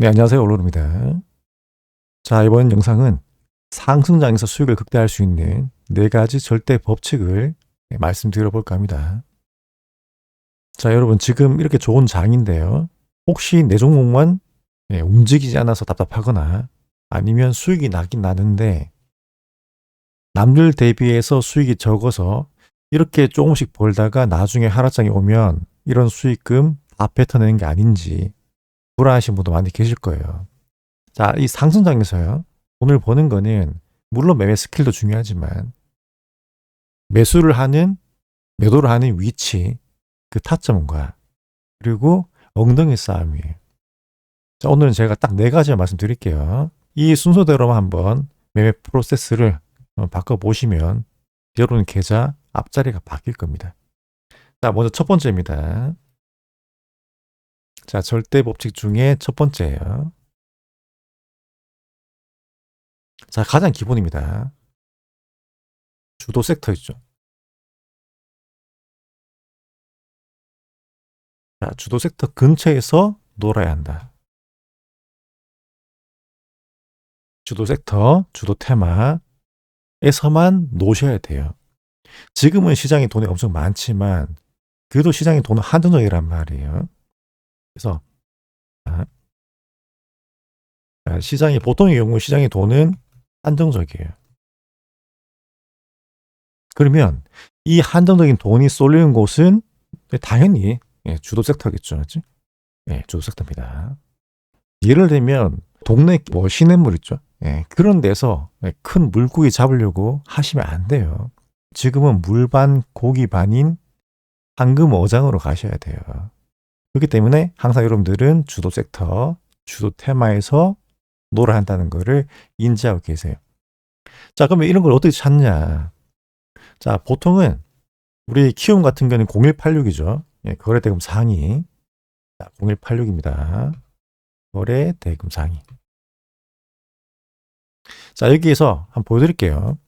네, 안녕하세요. 올로입니다. 자, 이번 영상은 상승장에서 수익을 극대화할 수 있는 네 가지 절대 법칙을 네, 말씀드려 볼까 합니다. 자, 여러분 지금 이렇게 좋은 장인데요. 혹시 내 종목만 네, 움직이지 않아서 답답하거나 아니면 수익이 나긴 나는데 남들 대비해서 수익이 적어서 이렇게 조금씩 벌다가 나중에 하락장이 오면 이런 수익금 다 뱉어내는 게 아닌지 불안하신 분도 많이 계실 거예요. 자, 이 상승장에서요. 돈을 버는 거는 물론 매매 스킬도 중요하지만 매수를 하는 매도를 하는 위치, 그 타점과 그리고 엉덩이 싸움이에요. 자, 오늘은 제가 딱 네 가지 말씀드릴게요. 이 순서대로만 한번 매매 프로세스를 바꿔 보시면 여러분 계좌 앞자리가 바뀔 겁니다. 자, 먼저 첫 번째입니다. 자, 절대 법칙 중에 첫 번째예요. 자, 가장 기본입니다. 주도 섹터 있죠. 자, 주도 섹터 근처에서 놀아야 한다. 주도 섹터, 주도 테마에서만 노셔야 돼요. 지금은 시장에 돈이 엄청 많지만 그래도 시장에 돈은 한정적이란 말이에요. 그래서 시장이 보통의 경우 시장의 돈은 한정적이에요. 그러면 이 한정적인 돈이 쏠리는 곳은 당연히 예, 주도 섹터겠죠, 맞지? 예, 주도 섹터입니다. 예를 들면 동네 뭐 시냇물 있죠. 예, 그런 데서 예, 큰 물고기 잡으려고 하시면 안 돼요. 지금은 물반 고기 반인 황금 어장으로 가셔야 돼요. 그렇기 때문에 항상 여러분들은 주도 섹터, 주도 테마에서 놀아 한다는 것을 인지하고 계세요. 자, 그러면 이런 걸 어떻게 찾냐? 자, 보통은 우리 키움 같은 경우는 0186이죠. 예, 거래 대금 상위. 자, 0186입니다. 거래 대금 상위. 자, 여기에서 한번 보여드릴게요.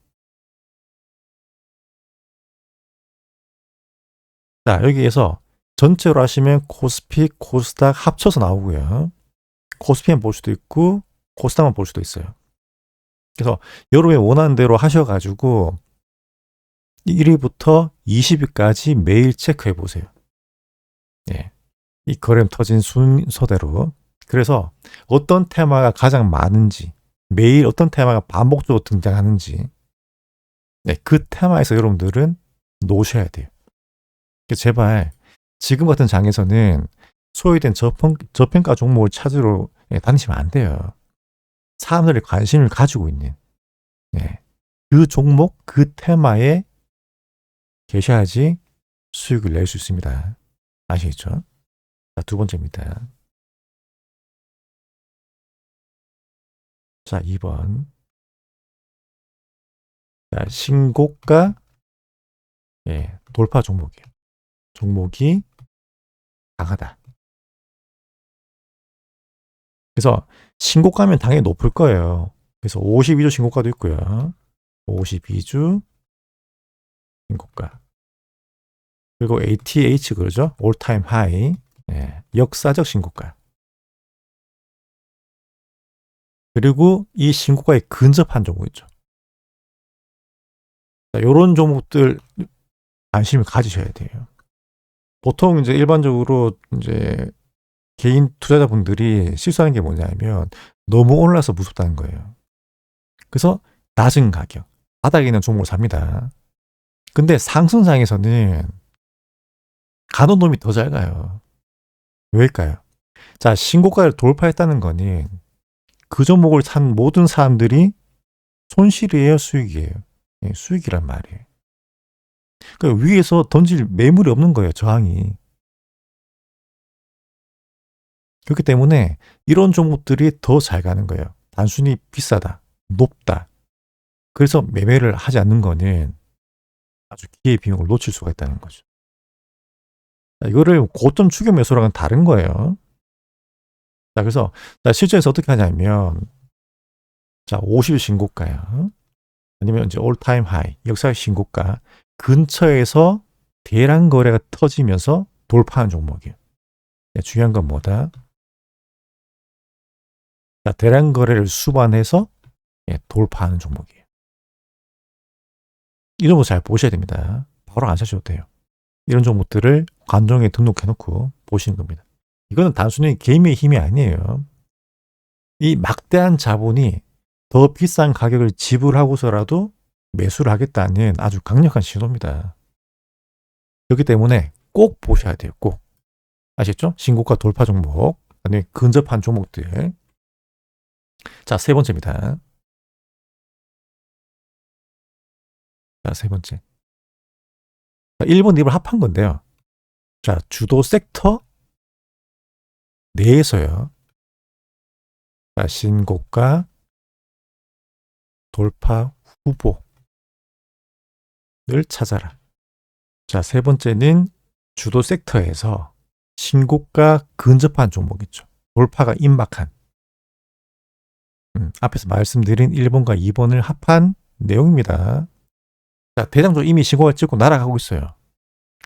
자, 여기에서 전체로 하시면 코스피, 코스닥 합쳐서 나오고요. 코스피만 볼 수도 있고 코스닥만 볼 수도 있어요. 그래서 여러분이 원하는 대로 하셔가지고 1위부터 20위까지 매일 체크해 보세요. 예. 이 거래음 터진 순서대로. 그래서 어떤 테마가 가장 많은지, 매일 어떤 테마가 반복적으로 등장하는지, 네, 그 테마에서 여러분들은 놓으셔야 돼요. 제발 지금 같은 장에서는 소외된 저평, 저평가 종목을 찾으러 예, 다니시면 안 돼요. 사람들이 관심을 가지고 있는 예, 그 종목, 그 테마에 계셔야지 수익을 낼 수 있습니다. 아시겠죠? 자, 두 번째입니다. 자, 2번. 자, 신고가 예, 돌파 종목이에요. 종목이 강하다. 그래서 신고가면 당연히 높을 거예요. 그래서 52주 신고가도 있고요. 52주 신고가. 그리고 ATH 그러죠. 올타임 하이. 네, 역사적 신고가. 그리고 이 신고가에 근접한 종목 있죠. 이런 종목들 관심을 가지셔야 돼요. 보통 이제 일반적으로 이제 개인 투자자분들이 실수하는 게 뭐냐면 너무 올라서 무섭다는 거예요. 그래서 낮은 가격, 바닥에 있는 종목을 삽니다. 근데 상승장에서는 가는 놈이 더 잘 가요. 왜일까요? 자, 신고가를 돌파했다는 거는 그 종목을 산 모든 사람들이 손실이에요, 수익이에요? 예, 수익이란 말이에요. 그 위에서 던질 매물이 없는 거예요, 저항이. 그렇기 때문에 이런 종목들이 더 잘 가는 거예요. 단순히 비싸다, 높다. 그래서 매매를 하지 않는 거는 아주 기회 비용을 놓칠 수가 있다는 거죠. 이거를 고점 추격 매수랑은 다른 거예요. 자, 그래서 실제에서 어떻게 하냐면 자, 50일 신고가요. 아니면 이제 올타임 하이, 역사의 신고가 근처에서 대량 거래가 터지면서 돌파한 종목이에요. 네, 중요한 건 뭐다? 자, 대량 거래를 수반해서 예, 돌파하는 종목이에요. 이 종목 잘 보셔야 됩니다. 바로 안 사셔도 돼요. 이런 종목들을 관종에 등록해놓고 보시는 겁니다. 이거는 단순히 개인의 힘이 아니에요. 이 막대한 자본이 더 비싼 가격을 지불하고서라도 매수를 하겠다는 아주 강력한 신호입니다. 그렇기 때문에 꼭 보셔야 돼요. 꼭. 아시죠? 신고가 돌파 종목, 아니면 근접한 종목들. 자, 세 번째입니다. 자, 세 번째. 1번, 2번 합한 건데요. 자, 주도 섹터 내에서요. 자, 신고가 돌파 후보 를 찾아라. 자, 세 번째는 주도 섹터에서 신고가 근접한 종목 있죠. 돌파가 임박한. 음, 앞에서 말씀드린 1번과 2번을 합한 내용입니다. 자, 대장도 이미 신고가 찍고 날아가고 있어요.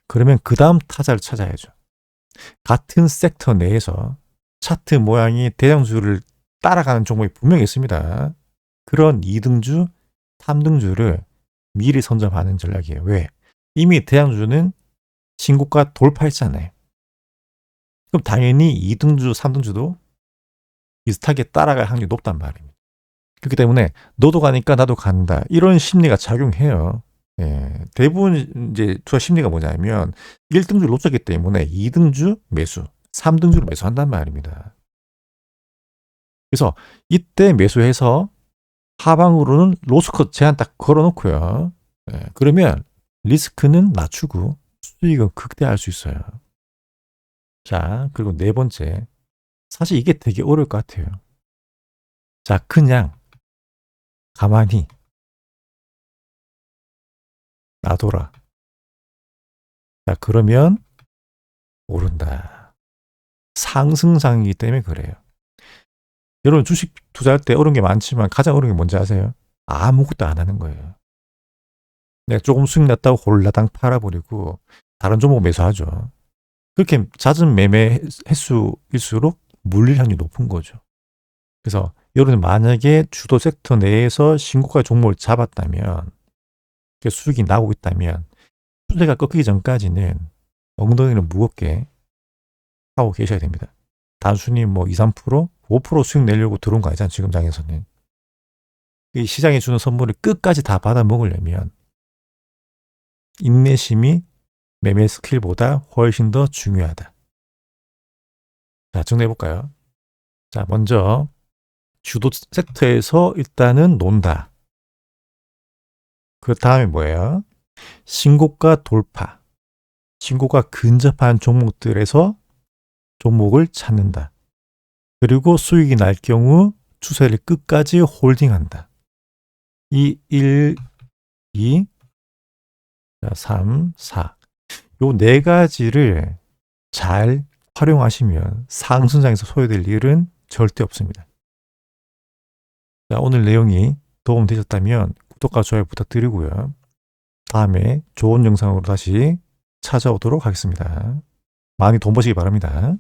그러면 그 다음 타자를 찾아야죠. 같은 섹터 내에서 차트 모양이 대장주를 따라가는 종목이 분명히 있습니다. 그런 2등주, 3등주를 미리 선점하는 전략이에요. 왜? 이미 대장주는 신고가 돌파했잖아요. 그럼 당연히 2등주, 3등주도 비슷하게 따라갈 확률이 높단 말입니다. 그렇기 때문에 너도 가니까 나도 간다. 이런 심리가 작용해요. 예, 대부분 이제 투자 심리가 뭐냐면 1등주 놓쳤기 때문에 2등주 매수, 3등주를 매수한단 말입니다. 그래서 이때 매수해서 하방으로는 로스컷 제한 딱 걸어놓고요. 예, 그러면 리스크는 낮추고 수익은 극대화할 수 있어요. 자, 그리고 네 번째. 사실 이게 되게 어려울 것 같아요. 자, 그냥 가만히 놔둬라. 자, 그러면 오른다. 상승상이기 때문에 그래요. 여러분 주식 투자할 때 어려운 게 많지만 가장 어려운 게 뭔지 아세요? 아무것도 안 하는 거예요. 내가 조금 수익 났다고 홀라당 팔아버리고 다른 종목 매수하죠. 그렇게 잦은 매매 횟수일수록 물릴 확률이 높은 거죠. 그래서 여러분 만약에 주도 섹터 내에서 신고가 종목을 잡았다면 수익이 나오고 있다면 추세가 꺾이기 전까지는 엉덩이를 무겁게 하고 계셔야 됩니다. 단순히 뭐 2, 3%, 5% 수익 내려고 들어온 거 아니잖아요. 지금 장에서는. 이 시장에 주는 선물을 끝까지 다 받아 먹으려면 인내심이 매매 스킬보다 훨씬 더 중요하다. 자, 정리해 볼까요? 자, 먼저 주도 섹터에서 일단은 논다. 그 다음에 뭐예요? 신고가 돌파. 신고가 근접한 종목들에서 종목을 찾는다. 그리고 수익이 날 경우 추세를 끝까지 홀딩한다. 이 1, 2, 3, 4. 요 네 가지를 잘 활용하시면 상승장에서 소외될 일은 절대 없습니다. 자, 오늘 내용이 도움되셨다면 구독과 좋아요 부탁드리고요. 다음에 좋은 영상으로 다시 찾아오도록 하겠습니다. 많이 돈 버시기 바랍니다.